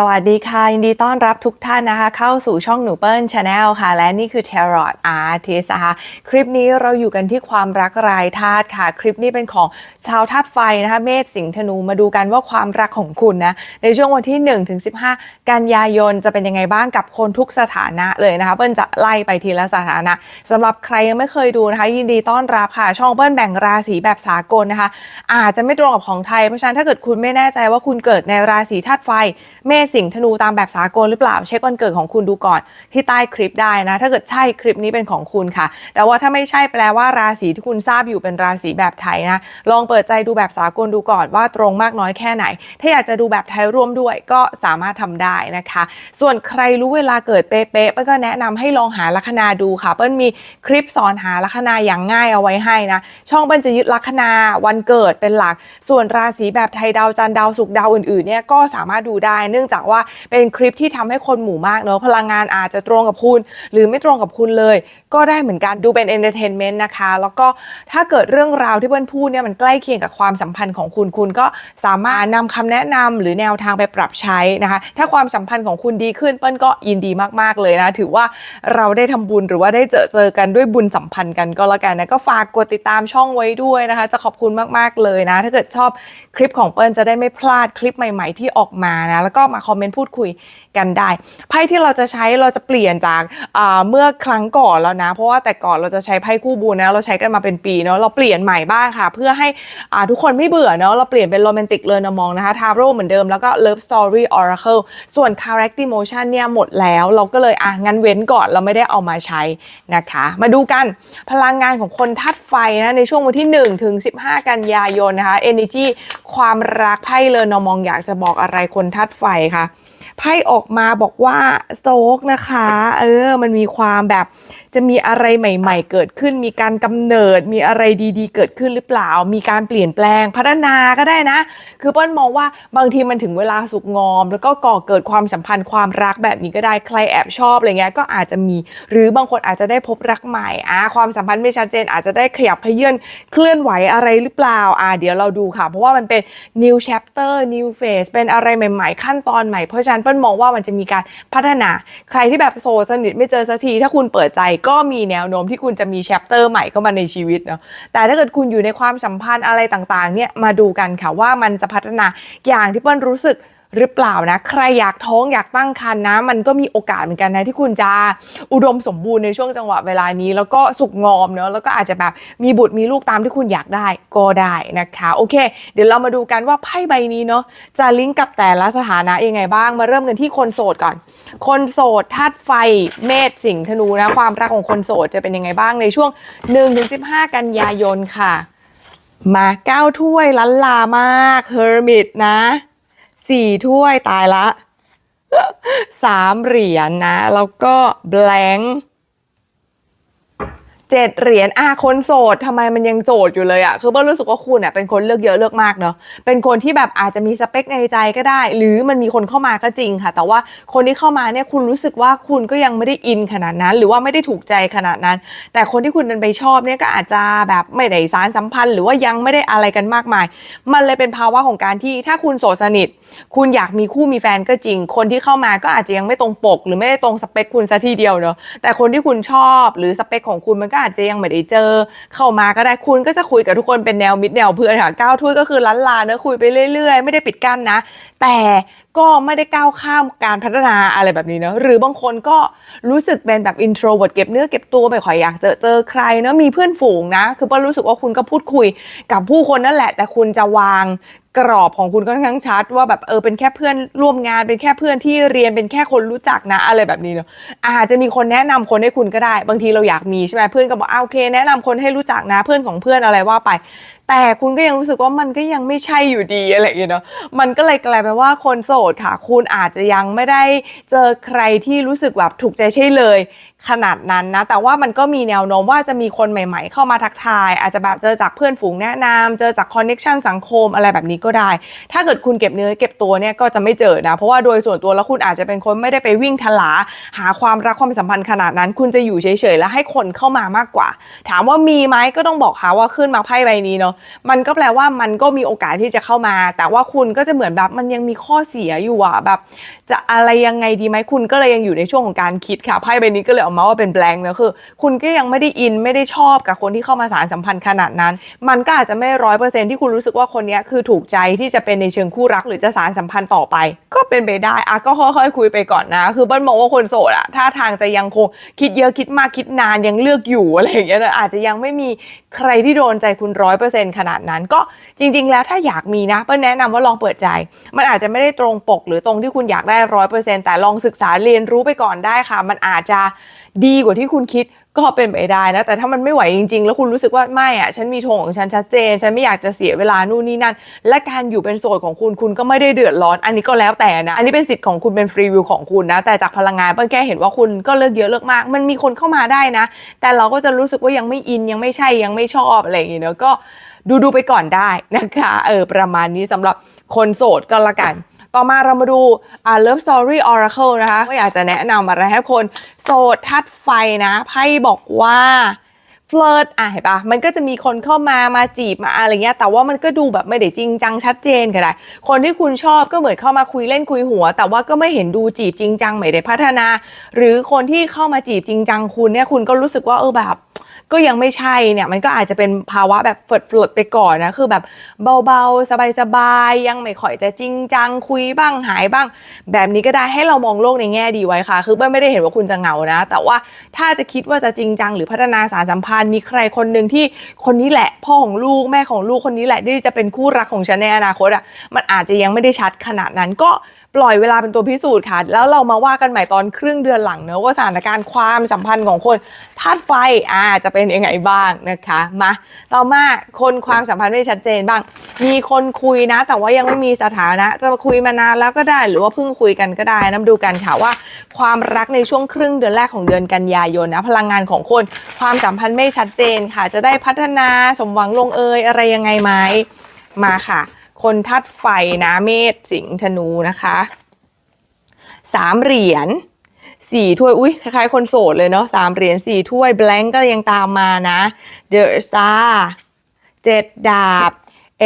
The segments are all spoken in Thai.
สวัสดีค่ะ ยินดีต้อนรับทุกท่านนะคะ เข้าสู่ช่องหนูเปิ้ลชาแนลค่ะ และนี่คือ Tarot Artist นะคะคลิปนี้เราอยู่กันที่ความรักรายธาตุค่ะ คลิปนี้เป็นของชาวธาตุไฟนะคะ เมษสิงห์ธนูมาดูกันว่าความรักของคุณนะ ในช่วงวันที่1ถึง15กันยายนจะเป็นยังไงบ้างกับคนทุกสถานะเลยนะคะ เปิ้ลจะไล่ไปทีละสถานะสำหรับใครยังไม่เคยดูนะคะ ยินดีต้อนรับค่ะ ช่องเปิ้ลแบ่งราศีแบบสากลนะคะ อาจจะไม่ตรงกับของไทยเพราะฉะนั้นถ้าเกิดคุณไม่แน่ใจว่าคุณเกิดในราศีธาตุไฟเมษสิงห์ธนูตามแบบสากลหรือเปล่า เช็ควันเกิดของคุณดูก่อนที่ใต้คลิปได้นะ ถ้าเกิดใช่คลิปนี้เป็นของคุณค่ะ แต่ว่าถ้าไม่ใช่แปลว่าราศีที่คุณทราบอยู่เป็นราศีแบบไทยนะลองเปิดใจดูแบบสากลดูก่อนว่าตรงมากน้อยแค่ไหน ถ้าอยากจะดูแบบไทยร่วมด้วยก็สามารถทำได้นะคะ ส่วนใครรู้เวลาเกิดเป๊ะๆเปิ้ลก็แนะนำให้ลองหาลัคนาดูค่ะ เปิ้ลมีคลิปสอนหาลัคนาอย่างง่ายเอาไว้ให้นะ ช่องเปิ้ลจะยึดลัคนาวันเกิดเป็นหลัก ส่วนราศีแบบไทยดาวจันทร์ดาวศุกร์ดาวอื่นๆเนี่ยก็สามารถดูได้เนื่องจากว่าเป็นคลิปที่ทำให้คนหมู่มากเนอะพลังงานอาจจะตรงกับคุณ หรือไม่ตรงกับคุณเลย ก็ได้เหมือนกันดูเป็นเอนเตอร์เทนเมนต์นะคะ แล้วก็ถ้าเกิดเรื่องราวที่เปิ้ลพูดเนี่ยมันใกล้เคียงกับความสัมพันธ์ของคุณคุณก็สามารถนำคำแนะนำหรือแนวทางไปปรับใช้นะคะ ถ้าความสัมพันธ์ของคุณดีขึ้นเปิ้ลก็ยินดีมากๆเลยนะถือว่าเราได้ทำบุญหรือว่าได้เจอเจอกันด้วยบุญสัมพันธ์กันก็แล้วกันนะก็ฝากกดติดตามช่องไว้ด้วยนะคะ จะขอบคุณมากๆเลยนะ ถ้าเกิดชอบคลิปของเปิ้ลจะได้ไม่พลาดคลิปใหม่ ๆ ที่ออกมานะแล้วก็มาคอมเมนต์พูดคุยกันได้ ไพ่ที่เราจะใช้เราจะเปลี่ยนจากเมื่อครั้งก่อนแล้วนะ เพราะว่าแต่ก่อนเราจะใช้ไพ่คู่บุญนะ เราใช้กันมาเป็นปีเนาะเราเปลี่ยนใหม่บ้างค่ะ เพื่อให้ทุกคนไม่เบื่อเนาะเราเปลี่ยนเป็นโรแมนติกเลนามองนะคะทาโร่เหมือนเดิมแล้วก็ Love Story Oracle ส่วน Character Emotion เนี่ยหมดแล้ว เราก็เลยอะงั้นเว้นก่อนเราไม่ได้เอามาใช้นะคะ มาดูกันพลังงานของคนธาตุไฟนะในช่วงวันที่1ถึง15 กันยายนนะคะ Energy ความรักไพ่เลนามองอยากจะบอกอะไรคนธาตุไฟคะไพ่ออกมาบอกว่าสโตกนะคะ เออ มันมีความแบบจะมีอะไรใหม่ ๆ เกิดขึ้น มีการกำเนิด มีอะไรดีๆ เกิดขึ้นหรือเปล่า มีการเปลี่ยนแปลงพัฒนาก็ได้นะ คือเปิ้ลมองว่าบางทีมันถึงเวลาสุกงอม แล้วก็ก่อเกิดความสัมพันธ์ความรักแบบนี้ก็ได้ใครแอบชอบอะไรเงี้ยก็อาจจะมี หรือบางคนอาจจะได้พบรักใหม่อ่าความสัมพันธ์ไม่ชัดเจน อาจจะได้ขยับเขยื่อนเคลื่อนไหวอะไรหรือเปล่าอ่าเดี๋ยวเราดูค่ะ เพราะว่ามันเป็น new chapter new phase เป็นอะไรใหม่ ๆ ขั้นตอนใหม่เพราะฉะนั้นเปิ้ลมองว่ามันจะมีการพัฒนา ใครที่แบบโซสนิทไม่เจอสักทีถ้าคุณเปิดใจก็มีแนวโน้มที่คุณจะมีแชปเตอร์ใหม่เข้ามาในชีวิตเนาะแต่ถ้าเกิดคุณอยู่ในความสัมพันธ์อะไรต่างๆเนี่ยมาดูกันค่ะว่ามันจะพัฒนาอย่างที่เปิ้ลรู้สึก หรือเปล่านะ ใครอยากท้องอยากตั้งครรภ์นะ มันก็มีโอกาสเหมือนกันนะที่คุณจะอุดมสมบูรณ์ในช่วงจังหวะเวลานี้ แล้วก็สุกงอมเนาะแล้วก็อาจจะแบบมีบุตรมีลูกตามที่คุณอยากได้ก็ได้นะคะ โอเค เดี๋ยวเรามาดูกันว่าไพ่ใบนี้เนาะจะลิงก์กับแต่ละสถานะยังไงบ้าง มาเริ่มกันที่คนโสดก่อน คนโสดธาตุไฟเมษสิงห์ธนูนะความรักของคนโสดจะเป็นยังไงบ้างในช่วง 1-15 กันยายนค่ะ มาเก้าถ้วยล้านลามากเฮอร์มิตนะ สี่ถ้วยตายละสามเหรียญนะแล้วก็แบงค์เจ็ดเหรียญอะคนโสดทำไมมันยังโสดอยู่เลยอะคือเบิ้ลรู้สึกว่าคุณอะเป็นคนเลือกเยอะเลือกมากเนาะ เป็นคนที่แบบอาจจะมีสเปคในใจก็ได้ หรือมันมีคนเข้ามาก็จริงค่ะ แต่ว่าคนที่เข้ามาเนี่ยคุณรู้สึกว่าคุณก็ยังไม่ได้อินขนาดนั้น หรือว่าไม่ได้ถูกใจขนาดนั้น แต่คนที่คุณดันไปชอบเนี่ยก็อาจจะแบบไม่ได้สารสัมพันธ์ หรือว่ายังไม่ได้อะไรกันมากมาย มันเลยเป็นภาวะของการที่ถ้าคุณโสดสนิทคุณอยากมีคู่มีแฟนก็จริง คนที่เข้ามาก็อาจจะยังไม่ตรงปก หรือไม่ได้ตรงสเปคคุณซะทีเดียวเนาะแต่คนที่คุณชอบหรือสเปคของคุณมันก็อาจจะยังไม่ได้เจอ เข้ามาก็ได้คุณก็จะคุยกับทุกคนเป็นแนวมิตรแนวเพื่อนค่ะก้าวถ้วยก็คือล้านลาเนอะคุยไปเรื่อยๆ ไม่ได้ปิดกั้นนะ แต่ ก็ไม่ได้ก้าวข้ามการพัฒนาอะไรแบบนี้เนอะหรือบางคนก็รู้สึกเป็นแบบ introvert เก็บเนื้อเก็บตัวไม่ค่อยอยากเจอเจอใครเนอะมีเพื่อนฝูงนะ คือเป้ารู้สึกว่าคุณก็พูดคุยกับผู้คนนั่นแหละ แต่คุณจะวางกรอบของคุณค่อนข้างชัด ว่าแบบเออเป็นแค่เพื่อนร่วมงานเป็นแค่เพื่อนที่เรียนเป็นแค่คนรู้จักนะอะไรแบบนี้เนาะอาจจะมีคนแนะนำคนให้คุณก็ได้ บางทีเราอยากมีใช่ไหมเพื่อนก็บอกอ่าโอเค แนะนำคนให้รู้จักนะเพื่อนของเพื่อนอะไรว่าไป แต่คุณก็ยังรู้สึกว่ามันก็ยังไม่ใช่อยู่ดีอะไรอย่างเงี้ยเนาะมันก็เลยกลายเป็นว่าคนโสดค่ะ คุณอาจจะยังไม่ได้เจอใครที่รู้สึกแบบถูกใจใช่เลย ขนาดนั้นนะ แต่ว่ามันก็มีแนวโน้มว่าจะมีคนใหม่ๆ เข้ามาทักทาย อาจจะแบบเจอจากเพื่อนฝูงแนะนำเจอจากคอนเน็ชันสังคมอะไรแบบนี้ก็ได้ ถ้าเกิดคุณเก็บเนื้อเก็บตัวเนี่ยก็จะไม่เจอนะ เพราะว่าโดยส่วนตัวแล้วคุณอาจจะเป็นคนไม่ได้ไปวิ่งทลา หาความรักความสัมพันธ์ขนาดนั้น คุณจะอยู่เฉยๆแล้วให้คนเข้ามามากกว่า ถามว่ามีไหมก็ต้องบอกค่ะว่าขึ้นมาไพ่ใบนี้เนาะมันก็แปลว่ามันก็มีโอกาสที่จะเข้ามา แต่ว่าคุณก็จะเหมือนแบบมันยังมีข้อเสียอยู่อะแบบ จะอะไรยังไงดีไหมคุณก็เลยยังอยู่ในช่วงของการคิดค่ะไพ่ใบนี้ก็เลยออกมาว่าเป็นแบงค์นะคือ คุณก็ยังไม่ได้อินไม่ได้ชอบกับคนที่เข้ามาสารสัมพันธ์ขนาดนั้น มันก็อาจจะไม่ร้อยเปอร์เซ็นที่คุณรู้สึกว่าคนนี้คือถูกใจที่จะเป็นในเชิงคู่รัก หรือจะสารสัมพันธ์ต่อไป ก็เป็นไปได้อะก็ค่อยๆคุยไปก่อนนะ คือเบิ้ลมองว่าคนโสดอะถ้าทางจะยังคงคิดเยอะคิดมากคิดนานยังเลือกอยู่อะไรอย่างเงี้ยอาจจะยังไม่มีใครที่โดนใจคุณร้อยเปอร์เซ็นขนาดนั้น ก็จริง ๆ แล้วถ้าอยากมีนะเปิ้ลแนะนำว่าลองเปิดใจ มันอาจจะไม่ได้ตรงปก หรือตรงที่คุณอยากได้ร้อยเปอร์เซ็นแต่ลองศึกษาเรียนรู้ไปก่อนได้ค่ะ มันอาจจะ ดีกว่าที่คุณคิดก็เป็นไปได้นะ แต่ถ้ามันไม่ไหวจริง ๆ แล้วคุณรู้สึกว่าไม่อะฉันมีธงของฉันชัดเจน ฉันไม่อยากจะเสียเวลานู่นนี่นั่น และการอยู่เป็นโสดของคุณคุณก็ไม่ได้เดือดร้อน อันนี้ก็แล้วแต่นะ อันนี้เป็นสิทธิ์ของคุณเป็นฟรีวิวของคุณนะ แต่จากพลังงานเปิ้ลแค่เห็นว่าคุณก็เลือกเยอะเลือกมาก มันมีคนเข้ามาได้นะ แต่เราก็จะรู้สึกว่ายังไม่อินยังไม่ใช่ยังไม่ชอบอะไรอย่างเงี้ยเนอะก็ดูดูไปก่อนได้นะคะ เออประมาณนี้สำหรับคนโสดก็และกัน ต่อมาเรามาดูอ่า Love Story Oracle นะคะ ก็อยากจะแนะนำอะไรให้คนโสดทัดไฟนะ ไพ่บอกว่าเฟลิร์ตอะเห็นปะมันก็จะมีคนเข้ามามาจีบมาอะไรเงี้ย แต่ว่ามันก็ดูแบบไม่ได้จริงจังชัดเจนก็ได้ คนที่คุณชอบก็เหมือนเข้ามาคุยเล่นคุยหัว แต่ว่าก็ไม่เห็นดูจีบจริงจังไม่ได้พัฒนา หรือคนที่เข้ามาจีบจริงจังคุณเนี่ยคุณก็รู้สึกว่าเออแบบ ก็ยังไม่ใช่เนี่ยมันก็อาจจะเป็นภาวะแบบเฟิดเฟิดไปก่อนนะคือแบบเบาๆ สบายๆ ยังไม่ค่อยจะจริงจังคุยบ้างหายบ้าง แบบนี้ก็ได้ให้เรามองโลกในแง่ดีไว้ค่ะ คือเบิ้ลไม่ได้เห็นว่าคุณจะเหงานะ แต่ว่าถ้าจะคิดว่าจะจริงจังหรือพัฒนาสารสัมพันธ์มีใครคนหนึ่งที่คนนี้แหละ พ่อของลูกแม่ของลูกคนนี้แหละที่จะเป็นคู่รักของฉันในอนาคตอะมันอาจจะยังไม่ได้ชัดขนาดนั้นก็ ปล่อยเวลาเป็นตัวพิสูจน์ค่ะ แล้วเรามาว่ากันใหม่ตอนครึ่งเดือนหลังเนอะว่าสถานการณ์ความสัมพันธ์ของคนธาตุไฟอ่าจะเป็นยังไงบ้างนะคะมาต่อมาคนความสัมพันธ์ไม่ชัดเจนบ้าง มีคนคุยนะ แต่ว่ายังไม่มีสถานะ จะมาคุยมานานแล้วก็ได้ หรือว่าเพิ่งคุยกันก็ได้นะมาดูกันค่ะว่า ความรักในช่วงครึ่งเดือนแรกของเดือนกันยายนนะพลังงานของคนความสัมพันธ์ไม่ชัดเจนค่ะ จะได้พัฒนาสมหวังลงเอยอะไรยังไงไหมมาค่ะ คนทัดไฟนะเมษสิงธนูนะคะสามเหรียญสี่ถ้วย อุ้ยคล้ายๆ คนโสดเลยเนาะสามเหรียญสี่ถ้วยแบงก์ก็ยังตามมานะ เดอะสตาร์เจ็ดดาบ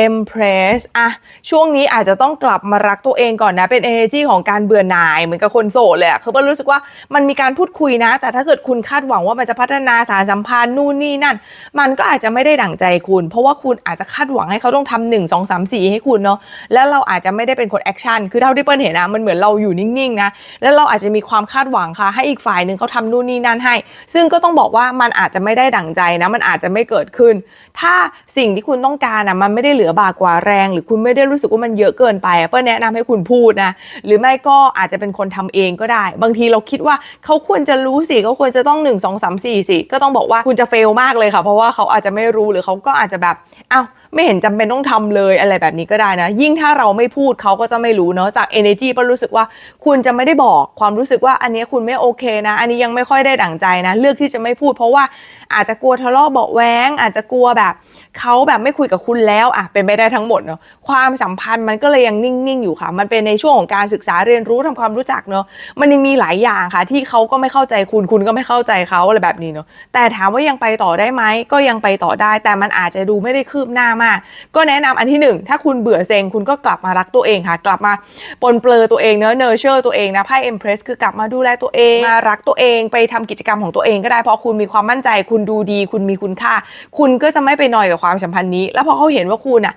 Empress อะช่วงนี้อาจจะต้องกลับมารักตัวเองก่อนนะ เป็น energy ของการเบื่อหน่าย เหมือนกับคนโสดเลยอะคือเปิ้ลรู้สึกว่ามันมีการพูดคุยนะ แต่ถ้าเกิดคุณคาดหวังว่ามันจะพัฒนาสารสัมพันธ์นู่นนี่นั่น มันก็อาจจะไม่ได้ดั่งใจคุณ เพราะว่าคุณอาจจะคาดหวังให้เขาต้องทำหนึ่งสองสามสี่ให้คุณเนาะแล้วเราอาจจะไม่ได้เป็นคนแอคชั่นคือเท่าที่เปิ้ลเห็นนะมันเหมือนเราอยู่นิ่งๆนะแล้วเราอาจจะมีความคาดหวังค่ะ ให้อีกฝ่ายหนึ่งเขาทำนู่นนี่นั่นให้ ซึ่งก็ต้องบอกว่ามันอาจจะไม่ได้ดั่งใจนะมันอาจจะไม่เกิดขึ้น ถ้าสิ่งที่คุณต้องการอะมันไม่ได้หลือบากกว่าแรง หรือคุณไม่ได้รู้สึกว่ามันเยอะเกินไปเปิ้ลแนะนำให้คุณพูดนะหรือไม่ก็อาจจะเป็นคนทำเองก็ได้ บางทีเราคิดว่าเขาควรจะรู้สิเขาควรจะต้อง 1 2 3 4สิก็ต้องบอกว่าคุณจะเฟลมากเลยค่ะ เพราะว่าเขาอาจจะไม่รู้หรือเขาก็อาจจะแบบอ้าวไม่เห็นจำเป็นต้องทำเลยอะไรแบบนี้ก็ได้นะ ยิ่งถ้าเราไม่พูดเขาก็จะไม่รู้เนาะจาก energy เปิ้ลรู้สึกว่าคุณจะไม่ได้บอกความรู้สึกว่าอันนี้คุณไม่โอเคนะ อันนี้ยังไม่ค่อยได้ดั่งใจนะ เลือกที่จะไม่พูด เพราะว่าอาจจะกลัวทะเลาะเบาะแว้ง อาจจะกลัวแบบ เขาแบบไม่คุยกับคุณแล้วอะเป็นไปได้ทั้งหมดเนาะความสัมพันธ์มันก็เลยยังนิ่งๆอยู่ค่ะ มันเป็นในช่วงของการศึกษาเรียนรู้ทำความรู้จักเนาะมันยังมีหลายอย่างค่ะ ที่เขาก็ไม่เข้าใจคุณคุณก็ไม่เข้าใจเขาอะไรแบบนี้เนาะแต่ถามว่ายังไปต่อได้ไหมก็ยังไปต่อได้ แต่มันอาจจะดูไม่ได้คืบหน้ามาก ก็แนะนำอันที่หนึ่งถ้าคุณเบื่อเซ็งคุณก็กลับมารักตัวเองค่ะ กลับมาปนเปลือตัวเองเนอะเนอร์เชอร์ตัวเองนะไพ่เอ็มเพรสคือกลับมาดูแลตัวเองมารักตัวเองไปทำกิจกรรมของตัวเองก็ได้เพราะคุณมีความมั่นใจ คุณดูดี คุณมีคุณค่า คุณก็จะไม่ไปนอยกับความสัมพันธ์นี้ แล้วพอเขาเห็นว่าคุณอะ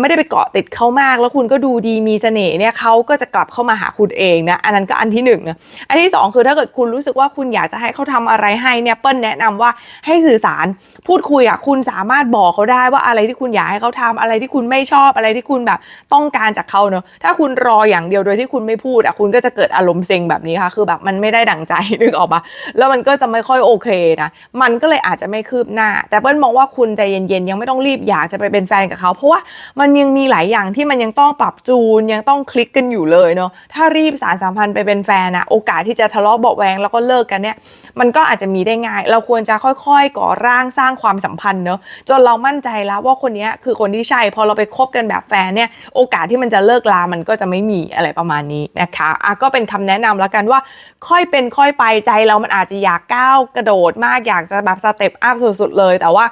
ไม่ได้ไปเกาะติดเขามาก แล้วคุณก็ดูดีมีเสน่ห์เนี่ยเขาก็จะกลับเข้ามาหาคุณเองนะ อันนั้นก็อันที่หนึ่งนะอันที่สองคือถ้าเกิดคุณรู้สึกว่าคุณอยากจะให้เขาทำอะไรให้เนี่ยเปิ้ลแนะนำว่าให้สื่อสารพูดคุยอะคุณสามารถบอกเขาได้ว่าอะไรที่คุณอยากให้เขาทำอะไรที่คุณไม่ชอบอะไรที่คุณแบบต้องการจากเขาเนอะถ้าคุณรออย่างเดียวโดยที่คุณไม่พูดอะคุณก็จะเกิดอารมณ์เซ็งแบบนี้ค่ะคือแบบมันไม่ได้ดั่งใจนึกออกปะแล้วมันก็จะไม่ค่อยโอเคนะมันก็เลยอาจจะไม่คืบหน้า แต่เปิ้ลมองว่าคุณใจเย็นๆยังไม่ต้องรีบอยากจะไปเป็นแฟนกับเขา เพราะว่ามันยังมีหลายอย่างที่มันยังต้องปรับจูนยังต้องคลิกกันอยู่เลยเนาะถ้ารีบสารสัมพันธ์ไปเป็นแฟนนะโอกาสที่จะทะเลาะเบาะแวงแล้วก็เลิกกันเนี่ยมันก็อาจจะมีได้ง่าย เราควรจะค่อยๆ ก่อร่างสร้างความสัมพันธ์เนาะจนเรามั่นใจแล้วว่าคนนี้คือคนที่ใช่พอเราไปคบกันแบบแฟนเนี่ยโอกาสที่มันจะเลิกลามันก็จะไม่มีอะไรประมาณนี้นะคะอะก็เป็นคำแนะนำแล้วกันว่าค่อยเป็นค่อยไปใจเรามันอาจจะอยากก้าวกระโดดมากอยากจะแบบสเต็ปอัพสุดๆเลย แต่ว่า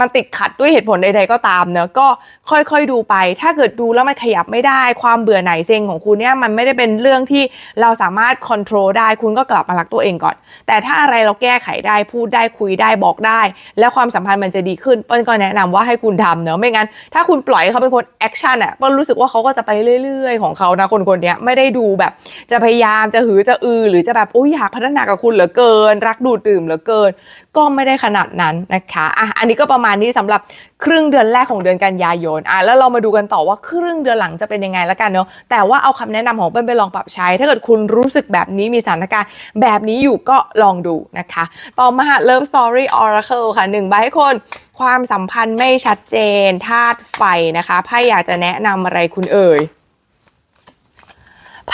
มันติดขัดด้วยเหตุผลใดๆก็ตามเนอะก็ค่อยๆดูไป ถ้าเกิดดูแล้วมันขยับไม่ได้ ความเบื่อหน่ายเซ็งของคุณเนี่ยมันไม่ได้เป็นเรื่องที่เราสามารถค o n t r o l ได้คุณก็กลับมารักตัวเองก่อน แต่ถ้าอะไรเราแก้ไขได้พูดได้คุยได้บอกได้ แล้วความสัมพันธ์มันจะดีขึ้นเปิ้ลก็แนะนำว่าให้คุณทำเนอะไม่งั้น ถ้าคุณปล่อยเขาเป็นคนแอคชั่นอะเปิ้ลรู้สึกว่าเขาก็จะไปเรื่อย ๆ ของเขานะคนคนๆเนี้ยไม่ได้ดูแบบ จะพยายามจะหือจะอือ หรือจะแบบอุ้ยอยากพัฒนากับคุณเหลือเกิน รักดูดดื่มเหลือเกิน ก็ไม่ได้ขนาดนั้นนะคะอะอันนี้ก็ประมาณนี้สำหรับครึ่งเดือนแรกของเดือนกันยายนอะแล้วเรามาดูกันต่อว่าครึ่งเดือนหลังจะเป็นยังไงแล้วกันเนาะแต่ว่าเอาคำแนะนำของเปิ้ลไปลองปรับใช้ ถ้าเกิดคุณรู้สึกแบบนี้มีสถานการณ์แบบนี้อยู่ก็ลองดูนะคะ ต่อมา Love Story Oracle ค่ะหนึ่งใบให้คนความสัมพันธ์ไม่ชัดเจนธาตุไฟนะคะไพ่อยากจะแนะนำอะไรคุณเอ่ย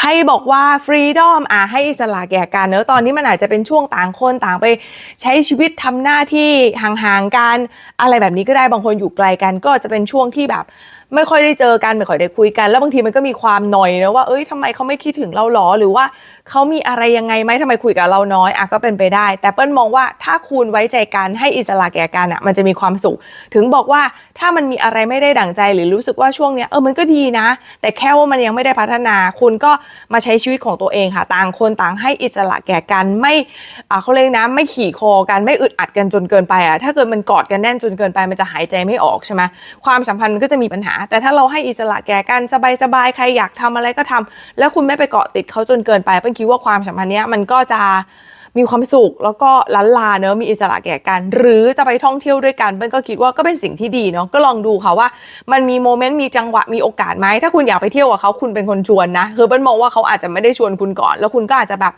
ให้บอกว่าฟรีดอมอะให้อิสระแก่กันเนอะตอนนี้มันอาจจะเป็นช่วงต่างคนต่างไปใช้ชีวิตทำหน้าที่ห่างๆกันอะไรแบบนี้ก็ได้บางคนอยู่ไกลกันก็จะเป็นช่วงที่แบบ ไม่ค่อยได้เจอกันไม่ค่อยได้คุยกัน แล้วบางทีมันก็มีความหน่อยนะว่าเอ้ยทำไมเขาไม่คิดถึงเราหรอหรือว่าเขามีอะไรยังไงไหมทำไมคุยกับเราน้อยอะก็เป็นไปได้ แต่เปิ้ลมองว่าถ้าคุณไว้ใจกันให้อิสระแก่กันอะมันจะมีความสุข ถึงบอกว่าถ้ามันมีอะไรไม่ได้ดั่งใจหรือรู้สึกว่าช่วงเนี้ยเออมันก็ดีนะ แต่แค่ว่ามันยังไม่ได้พัฒนา คุณก็มาใช้ชีวิตของตัวเองค่ะ ต่างคนต่างให้อิสระแก่กันไม่อ่าเขาเรียกนะไม่ขี่คอกันไม่อึดอัดกันจนเกินไปอะถ้าเกิดมันกอดกันแน่นจนเกินไปมันจะหายใจไม่ออกใช่ไหมความสัมพันธ์ก็จะมีปัญหาแต่ถ้าเราให้อิสระแก่กันสบายๆใครอยากทำอะไรก็ทำแล้วคุณไม่ไปเกาะติดเขาจนเกินไปเปิ้ลคิดว่าความสัมพันธ์เนี้ยมันก็จะ มีความสุขแล้วก็ลันลาเนอะมีอิสระแก่กัน หรือจะไปท่องเที่ยวด้วยกันเปิ้ลก็คิดว่าก็เป็นสิ่งที่ดีเนาะก็ลองดูค่ะว่า มันมีโมเมนต์มีจังหวะมีโอกาสไหมถ้าคุณอยากไปเที่ยวกับเขาคุณเป็นคนชวนนะคือเปิ้ลมองว่าเขาอาจจะไม่ได้ชวนคุณก่อน แล้วคุณก็อาจจะแบบ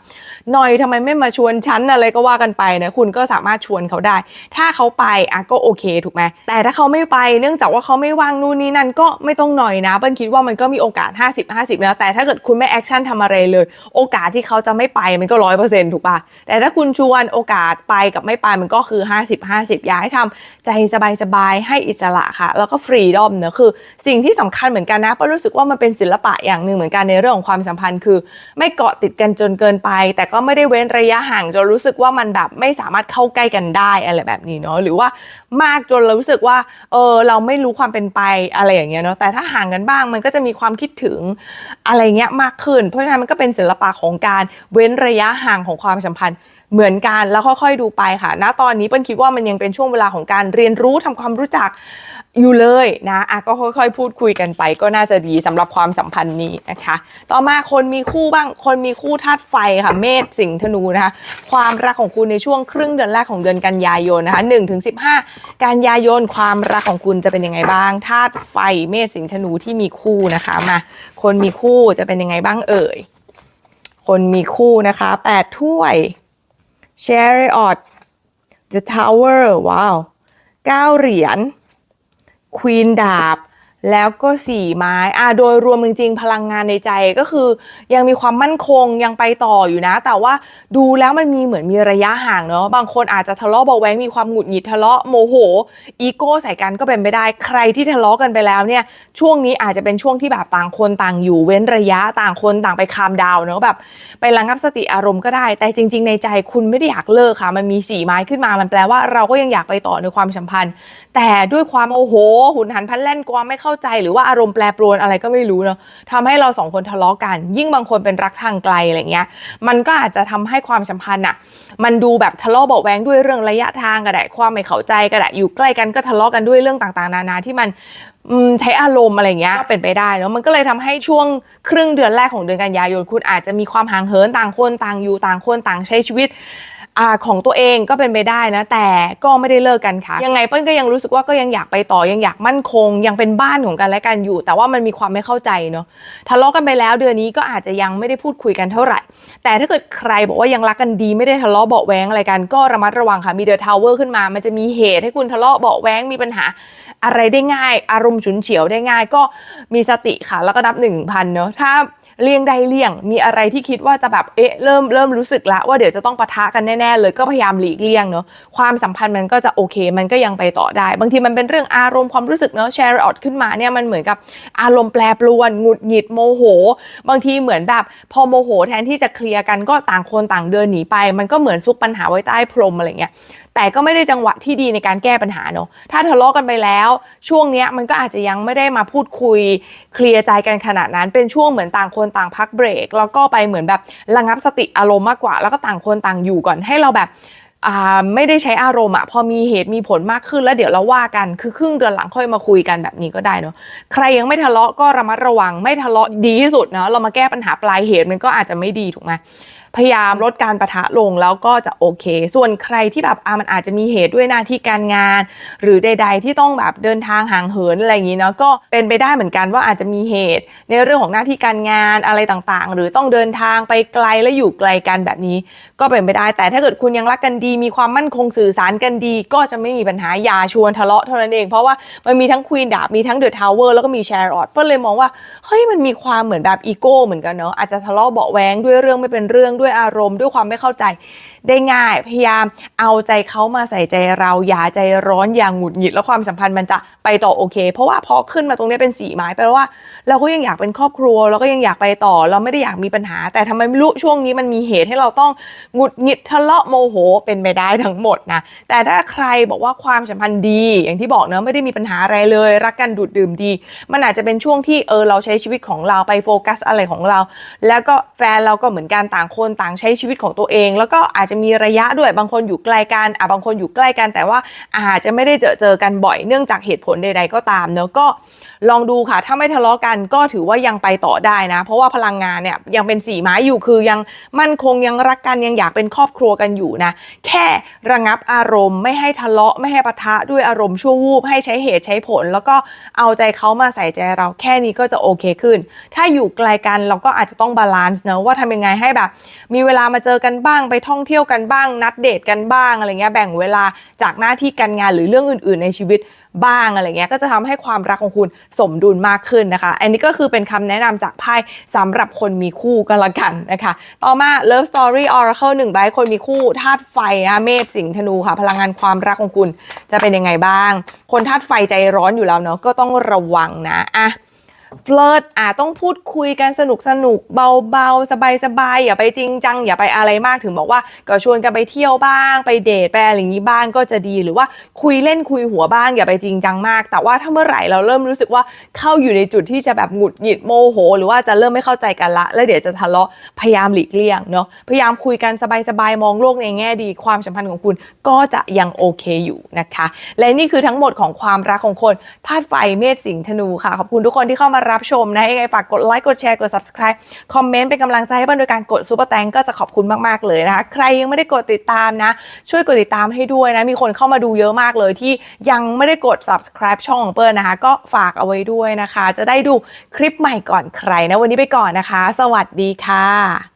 หน่อยทำไมไม่มาชวนฉันอะไรก็ว่ากันไปนะคุณก็สามารถชวนเขาได้ ถ้าเขาไปอะก็โอเคถูกไหมแต่ถ้าเขาไม่ไปเนื่องจากว่าเขาไม่ว่างนู่นนี่นั่นก็ไม่ต้องหน่อยนะเปิ้ลคิดว่ามันก็มีโอกาส 50 50 แล้วแต่ถ้าเกิดคุณไม่แอคชั่นทำอะไรเลย โอกาสที่เขาจะไม่ไปมันก็ร้อยเปอร์เซ็นต์ถูกปะแต่ถ้าคุณชวนโอกาสไปกับไม่ไปมันก็คือ 50 50 อยากให้ทำใจสบายๆให้อิสระค่ะ แล้วก็ฟรีดอมเนอะคือ สิ่งที่สำคัญเหมือนกันนะเปิ้ลรู้สึกว่ามันเป็นศิลปะอย่างหนึ่งเหมือนกันในเรื่องของความสัมพันธ์คือ ไม่เกาะติดกันจนเกินไป แต่ก็ไม่ได้เว้นระยะห่างจนรู้สึกว่ามันแบบไม่สามารถเข้าใกล้กันได้อะไรแบบนี้เนาะหรือว่ามากจนเรารู้สึกว่าเออเราไม่รู้ความเป็นไปอะไรอย่างเงี้ยเนาะแต่ถ้าห่างกันบ้างมันก็จะมีความคิดถึงอะไรเงี้ยมากขึ้น เพราะฉะนั้นมันก็เป็นศิลปะของการเว้นระยะห่างของความสัมพันธ์ เหมือนกันแล้วค่อยๆดูไปค่ะ ณตอนนี้เปิ้ลคิดว่ามันยังเป็นช่วงเวลาของการเรียนรู้ทำความรู้จักอยู่เลยนะอะก็ค่อยๆ พูดคุยกันไป ก็น่าจะดีสำหรับความสัมพันธ์นี้นะคะ ต่อมาคนมีคู่บ้าง คนมีคู่ธาตุไฟค่ะ เมษสิงห์ธนูนะคะ ความรักของคุณในช่วงครึ่งเดือนแรกของเดือนกันยายนนะคะ1ถึง15กันยายนความรักของคุณจะเป็นยังไงบ้างธาตุไฟเมษสิงห์ธนูที่มีคู่นะคะมาคนมีคู่จะเป็นยังไงบ้างเอ่ย คนมีคู่นะคะ8ถ้วย Chariot The Tower ว้าวเก้าเหรียญควีนดาบ แล้วก็สี่ไม้อะโดยรวมจริงๆ พลังงานในใจก็คือ ยังมีความมั่นคงยังไปต่ออยู่นะ แต่ว่าดูแล้วมันมีเหมือนมีระยะห่างเนาะบางคนอาจจะทะเลาะเบาแวงมีความหงุดหงิดทะเลาะโมโหอีโก้ใส่กันก็เป็นไปได้ใครที่ทะเลาะกันไปแล้วเนี่ย ช่วงนี้อาจจะเป็นช่วงที่แบบต่างคนต่างอยู่เว้นระยะต่างคนต่างไปคามดาวเนาะแบบไประงับสติอารมณ์ก็ได้ แต่จริง ๆ ในใจคุณไม่ได้อยากเลิกค่ะ มันมีสี่ไม้ขึ้นมามันแปลว่าเราก็ยังอยากไปต่อในความสัมพันธ์ แต่ด้วยความโอ้โห หุนหันพันแล่นความไม่เข้าใจหรือว่าอารมณ์แปรปรวนอะไรก็ไม่รู้เนาะทำให้เราสองคนทะเลาะกัน ยิ่งบางคนเป็นรักทางไกลอะไรเงี้ย มันก็อาจจะทำให้ความสัมพันธ์อะมันดูแบบทะเลาะเบาแวงด้วยเรื่องระยะทางก็ได้ความไม่เข้าใจก็ได้อยู่ใกล้กันก็ทะเลาะกันด้วยเรื่องต่างๆ นานาที่มันใช้อารมณ์อะไรเงี้ยก็เป็นไปได้เนาะมันก็เลยทำให้ช่วงครึ่งเดือนแรกของเดือนกันยายนคุณอาจจะมีความห่างเหินต่างคนต่างอยู่ต่างคนต่างใช้ชีวิต อ่าของตัวเองก็เป็นไปได้นะ แต่ก็ไม่ได้เลิกกันค่ะ ยังไงเปิ้ลก็ยังรู้สึกว่าก็ยังอยากไปต่อยังอยากมั่นคง ยังเป็นบ้านของกันและกันอยู่ แต่ว่ามันมีความไม่เข้าใจเนาะทะเลาะกันไปแล้วเดือนนี้ก็อาจจะยังไม่ได้พูดคุยกันเท่าไหร่ แต่ถ้าเกิดใครบอกว่ายังรักกันดีไม่ได้ทะเลาะเบาะแวงอะไรกันก็ระมัดระวังค่ะมีเดอะทาวเวอร์ขึ้นมา มันจะมีเหตุให้คุณทะเลาะเบาะแวงมีปัญหาอะไรได้ง่าย อารมณ์ฉุนเฉียวได้ง่าย ก็มีสติค่ะ แล้วก็นับหนึ่งพันเนาะถ้า เลี่ยงได้เลี่ยง มีอะไรที่คิดว่าจะแบบเอ๊ะเริ่มเริ่มรู้สึกละว่าเดี๋ยวจะต้องปะทะกันแน่ๆเลยก็พยายามหลีกเลี่ยงเนาะความสัมพันธ์มันก็จะโอเค มันก็ยังไปต่อได้ บางทีมันเป็นเรื่องอารมณ์ความรู้สึกเนาะแชร์ออดขึ้นมาเนี่ยมันเหมือนกับอารมณ์แปรปรวนหงุดหงิดโมโห บางทีเหมือนแบบพอโมโหแทนที่จะเคลียร์กันก็ต่างคนต่างเดินหนีไป มันก็เหมือนซุกปัญหาไว้ใต้พรมอะไรเงี้ยแต่ก็ไม่ได้จังหวะที่ดีในการแก้ปัญหาเนอะถ้าทะเลาะกันไปแล้ว ช่วงเนี้ยมันก็อาจจะยังไม่ได้มาพูดคุยเคลียร์ใจกันขนาดนั้น เป็นช่วงเหมือนต่างคนต่างพักเบรก แล้วก็ไปเหมือนแบบระงับสติอารมณ์มากกว่า แล้วก็ต่างคนต่างอยู่ก่อนให้เราแบบไม่ได้ใช้อารมณ์อะพอมีเหตุมีผลมากขึ้นแล้วเดี๋ยวเราว่ากันคือครึ่งเดือนหลังค่อยมาคุยกันแบบนี้ก็ได้เนาะใครยังไม่ทะเลาะก็ระมัดระวังไม่ทะเลาะดีที่สุดเนาะเรามาแก้ปัญหาปลายเหตุมันก็อาจจะไม่ดีถูกไหม พยายามลดการประทะลงแล้วก็จะโอเค ส่วนใครที่แบบอะมันอาจจะมีเหตุด้วยหน้าที่การงาน หรือใด ๆ ที่ต้องแบบเดินทางห่างเหินอะไรอย่างนี้เนาะก็เป็นไปได้เหมือนกันว่าอาจจะมีเหตุ ในเรื่องของหน้าที่การงานอะไรต่างๆ หรือต้องเดินทางไปไกลและอยู่ไกลกันแบบนี้ ก็เป็นไปได้ แต่ถ้าเกิดคุณยังรักกันดี มีความมั่นคงสื่อสารกันดี ก็จะไม่มีปัญหาอย่าชวนทะเลาะเท่านั้นเองเพราะว่ามันมีทั้งควีนดาบมีทั้งเดอะทาวเวอร์แล้วก็มีแชร์ออดเพื่อนเลยมองว่าเฮ้ยมันมีความเหมือนแบบอีโก้เหมือนกันเนาะอาจจะทะเลาะเบาแวงด้วยเรื่องไม่เป็นเรื่องด้วยวยอารมณ์ด้วยความไม่เข้าใจ ได้ง่าย พยายามเอาใจเขามาใส่ใจเราอย่าใจร้อนอย่างหงุดหงิดแล้วความสัมพันธ์มันจะไปต่อโอเค เพราะว่าพอขึ้นมาตรงนี้เป็นสีไม้แปลว่า เราก็ยังอยากเป็นครอบครัวเราก็ยังอยากไปต่อ เราไม่ได้อยากมีปัญหา แต่ทำไมไม่รู้ช่วงนี้มันมีเหตุให้เราต้องหงุดหงิดทะเลาะโมโหเป็นไปได้ทั้งหมดนะแต่ถ้าใครบอกว่าความสัมพันธ์ดี อย่างที่บอกเนอะไม่ได้มีปัญหาอะไรเลย รักกันดูดดื่มดี มันอาจจะเป็นช่วงที่เออเราใช้ชีวิตของเราไปโฟกัสอะไรของเรา แล้วก็แฟนเราก็เหมือนกันต่างคนต่างใช้ชีวิตของตัวเอง แล้วก็อาจจะมีระยะด้วยบางคนอยู่ไกลกันอะบางคนอยู่ใกล้กันแต่ว่าอาจจะไม่ได้เจอเจอกันบ่อยเนื่องจากเหตุผลใด ๆก็ตามเนอะก็ลองดูค่ะ ถ้าไม่ทะเลาะกันก็ถือว่ายังไปต่อได้นะ เพราะว่าพลังงานเนี่ยยังเป็นสีไม้อยู่คือยังมั่นคงยังรักกันยังอยากเป็นครอบครัวกันอยู่นะ แค่ระงับอารมณ์ ไม่ให้ทะเลาะไม่ให้ปะทะด้วยอารมณ์ชั่ววูบให้ใช้เหตุใช้ผล แล้วก็เอาใจเขามาใส่ใจเราแค่นี้ก็จะโอเคขึ้น ถ้าอยู่ไกลกันเราก็อาจจะต้องบาลานซ์เนะว่าทำยังไงให้แบบ มีเวลามาเจอกันบ้างไปท่องเที่ยวกันบ้าง นัดเดทกันบ้างอะไรเงี้ยแบ่งเวลาจากหน้าที่การงานหรือเรื่องอื่น ๆ ในชีวิต บ้างอะไรเงี้ยก็จะทำให้ความรักของคุณสมดุลมากขึ้นนะคะ อันนี้ก็คือเป็นคำแนะนำจากไพ่สำหรับคนมีคู่กันละกันนะคะ ต่อมา Love Story Oracle 1ใบคนมีคู่ธาตุไฟนะเมษสิงห์ธนูค่ะ พลังงานความรักของคุณจะเป็นยังไงบ้าง คนธาตุไฟใจร้อนอยู่แล้วเนาะก็ต้องระวังนะอะ เฟลิร์ตอะต้องพูดคุยกันสนุกสนุกเบาๆ สบายๆ อย่าไปจริงจัง อย่าไปอะไรมากถึงบอกว่า ก็ชวนกันไปเที่ยวบ้าง ไปเดทไปอะไรอย่างนี้บ้างก็จะดีหรือว่าคุยเล่นคุยหัวบ้างอย่าไปจริงจังมาก แต่ว่าถ้าเมื่อไหร่เราเริ่มรู้สึกว่าเข้าอยู่ในจุดที่จะแบบหงุดหงิดโมโห หรือว่าจะเริ่มไม่เข้าใจกันละ แล้วเดี๋ยวจะทะเลาะพยายามหลีกเลี่ยงเนาะพยายามคุยกันสบายๆมองโลกในแง่ดี ความสัมพันธ์ของคุณก็จะยังโอเคอยู่นะคะ และนี่คือทั้งหมดของความรักของคนธาตุไฟเมษสิงห์ธนูค่ะขอบคุณทุกคนที่เข้ามารับชมนะยังไงฝากกดไลค์กดแชร์กด subscribe คอมเมนต์เป็นกำลังใจให้บ้านโดยการกดซูเปอร์แตงก็จะขอบคุณมากๆเลยนะคะใครยังไม่ได้กดติดตามนะ ช่วยกดติดตามให้ด้วยนะ มีคนเข้ามาดูเยอะมากเลยที่ยังไม่ได้กด subscribe ช่องของเปิ้ลนะคะ ก็ฝากเอาไว้ด้วยนะคะ จะได้ดูคลิปใหม่ก่อนใครนะวันนี้ไปก่อนนะคะ สวัสดีค่ะ